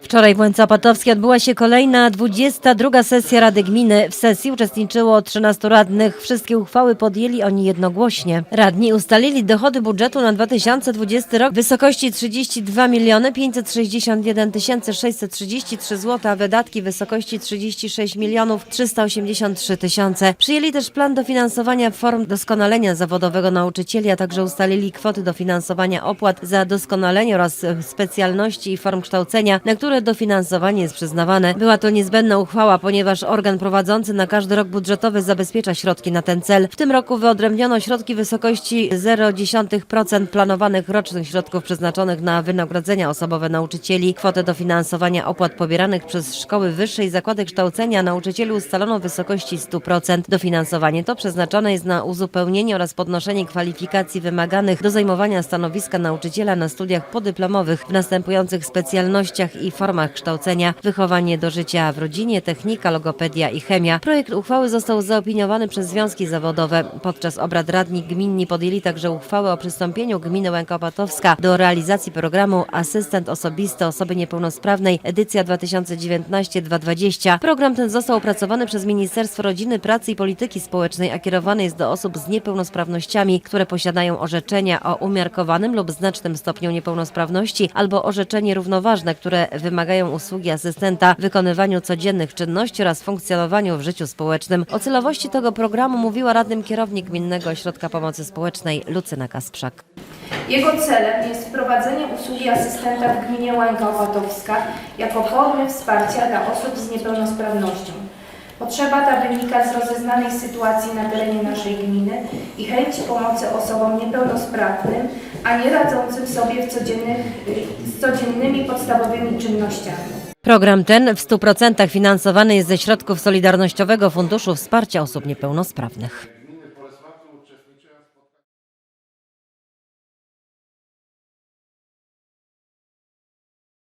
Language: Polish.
Wczoraj w Łęce Opatowskiej odbyła się kolejna 22 sesja Rady Gminy. W sesji uczestniczyło 13 radnych. Wszystkie uchwały podjęli oni jednogłośnie. Radni ustalili dochody budżetu na 2020 rok w wysokości 32 miliony 561 633 zł, a wydatki w wysokości 36 milionów 383 tysiące. Przyjęli też plan dofinansowania form doskonalenia zawodowego nauczycieli, a także ustalili kwoty dofinansowania opłat za doskonalenie oraz specjalności i form kształcenia, na które dofinansowanie jest przyznawane. Była to niezbędna uchwała, ponieważ organ prowadzący na każdy rok budżetowy zabezpiecza środki na ten cel. W tym roku wyodrębniono środki w wysokości 0,1% planowanych rocznych środków przeznaczonych na wynagrodzenia osobowe nauczycieli. Kwotę dofinansowania opłat pobieranych przez szkoły wyższe i zakłady kształcenia nauczycieli ustalono w wysokości 100%. Dofinansowanie to przeznaczone jest na uzupełnienie oraz podnoszenie kwalifikacji wymaganych do zajmowania stanowiska nauczyciela na studiach podyplomowych w następujących specjalnościach i formach kształcenia: wychowanie do życia w rodzinie, technika, logopedia i chemia. Projekt uchwały został zaopiniowany przez związki zawodowe. Podczas obrad radni gminni podjęli także uchwałę o przystąpieniu gminy Łękopatowska do realizacji programu Asystent Osobisty Osoby Niepełnosprawnej edycja 2019-2020. Program ten został opracowany przez Ministerstwo Rodziny, Pracy i Polityki Społecznej, a kierowany jest do osób z niepełnosprawnościami, które posiadają orzeczenia o umiarkowanym lub znacznym stopniu niepełnosprawności albo orzeczenie równoważne, które wymagają usługi asystenta w wykonywaniu codziennych czynności oraz funkcjonowaniu w życiu społecznym. O celowości tego programu mówiła radnym kierownik Gminnego Ośrodka Pomocy Społecznej Lucyna Kasprzak. Jego celem jest wprowadzenie usługi asystenta w gminie Łańka Opatowska jako formy wsparcia dla osób z niepełnosprawnością. Potrzeba ta wynika z rozeznanej sytuacji na terenie naszej gminy i chęci pomocy osobom niepełnosprawnym, a nie radzącym sobie w codziennych, z codziennymi podstawowymi czynnościami. Program ten w 100% finansowany jest ze środków Solidarnościowego Funduszu Wsparcia Osób Niepełnosprawnych.